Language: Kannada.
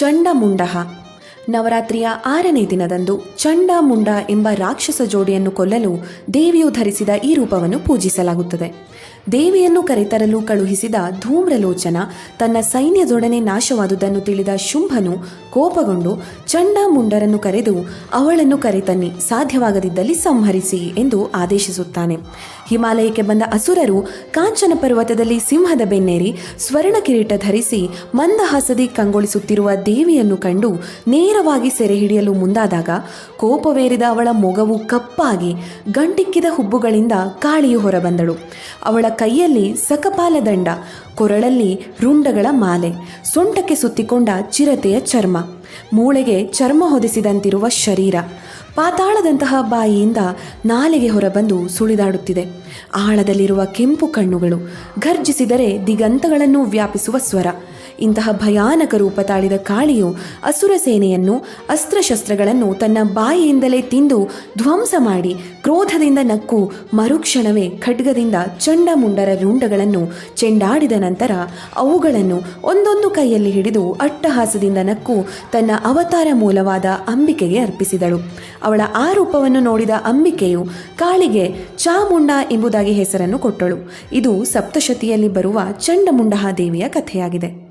চণ্ডামুণ্ডাহা ನವರಾತ್ರಿಯ ಆರನೇ ದಿನದಂದು ಚಂಡಮುಂಡ ಎಂಬ ರಾಕ್ಷಸ ಜೋಡಿಯನ್ನು ಕೊಲ್ಲಲು ದೇವಿಯು ಧರಿಸಿದ ಈ ರೂಪವನ್ನು ಪೂಜಿಸಲಾಗುತ್ತದೆ. ದೇವಿಯನ್ನು ಕರೆತರಲು ಕಳುಹಿಸಿದ ಧೂಮ್ರಲೋಚನ ತನ್ನ ಸೈನ್ಯದೊಡನೆ ನಾಶವಾದುದನ್ನು ತಿಳಿದ ಶುಂಭನು ಕೋಪಗೊಂಡು ಚಂಡಮುಂಡರನ್ನು ಕರೆದು, ಅವಳನ್ನು ಕರೆತನ್ನಿ, ಸಾಧ್ಯವಾಗದಿದ್ದಲ್ಲಿ ಸಂಹರಿಸಿ ಎಂದು ಆದೇಶಿಸುತ್ತಾನೆ. ಹಿಮಾಲಯಕ್ಕೆ ಬಂದ ಅಸುರರು ಕಾಂಚನ ಪರ್ವತದಲ್ಲಿ ಸಿಂಹದ ಬೆನ್ನೇರಿ, ಸ್ವರ್ಣ ಕಿರೀಟ ಧರಿಸಿ ಮಂದಹಾಸದಿ ಕಂಗೊಳಿಸುತ್ತಿರುವ ದೇವಿಯನ್ನು ಕಂಡು ನೇರವಾಗಿ ಸೆರೆ ಹಿಡಿಯಲು ಮುಂದಾದಾಗ ಕೋಪವೇರಿದ ಅವಳ ಮೊಗವು ಕಪ್ಪಾಗಿ ಗಂಟಿಕ್ಕಿದ ಹುಬ್ಬುಗಳಿಂದ ಕಾಳಿಯು ಹೊರಬಂದಳು. ಅವಳ ಕೈಯಲ್ಲಿ ಸಕಪಾಲ ದಂಡ, ಕೊರಳಲ್ಲಿ ರುಂಡಗಳ ಮಾಲೆ, ಸೊಂಟಕ್ಕೆ ಸುತ್ತಿಕೊಂಡ ಚಿರತೆಯ ಚರ್ಮ, ಮೂಳೆಗೆ ಚರ್ಮ ಹೊದಿಸಿದಂತಿರುವ ಶರೀರ. ಪಾತಾಳದಂತಹ ಬಾಯಿಯಿಂದ ನಾಲೆಗೆ ಹೊರಬಂದು ಸುಳಿದಾಡುತ್ತಿದೆ. ಆಳದಲ್ಲಿರುವ ಕೆಂಪು ಕಣ್ಣುಗಳು ಘರ್ಜಿಸಿದರೆ ದಿಗಂತಗಳನ್ನು ವ್ಯಾಪಿಸುವ ಸ್ವರ. ಇಂತಹ ಭಯಾನಕ ರೂಪ ತಾಳಿದ ಕಾಳಿಯು ಅಸುರ ಸೇನೆಯನ್ನು, ಅಸ್ತ್ರಶಸ್ತ್ರಗಳನ್ನು ತನ್ನ ಬಾಯಿಯಿಂದಲೇ ತಿಂದು ಧ್ವಂಸ ಮಾಡಿ ಕ್ರೋಧದಿಂದ ನಕ್ಕು ಮರುಕ್ಷಣವೇ ಖಡ್ಗದಿಂದ ಚಂಡಮುಂಡರ ರುಂಡಗಳನ್ನು ಚೆಂಡಾಡಿದ ನಂತರ ಅವುಗಳನ್ನು ಒಂದೊಂದು ಕೈಯಲ್ಲಿ ಹಿಡಿದು ಅಟ್ಟಹಾಸದಿಂದ ನಕ್ಕು ತನ್ನ ಅವತಾರ ಮೂಲವಾದ ಅಂಬಿಕೆಗೆ ಅರ್ಪಿಸಿದಳು. ಅವಳ ಆ ರೂಪವನ್ನು ನೋಡಿದ ಅಂಬಿಕೆಯು ಕಾಳಿಗೆ ಚಾಮುಂಡ ಎಂಬುದಾಗಿ ಹೆಸರನ್ನು ಕೊಟ್ಟಳು. ಇದು ಸಪ್ತಶತಿಯಲ್ಲಿ ಬರುವ ಚಂಡಮುಂಡಹ ದೇವಿಯ ಕಥೆಯಾಗಿದೆ.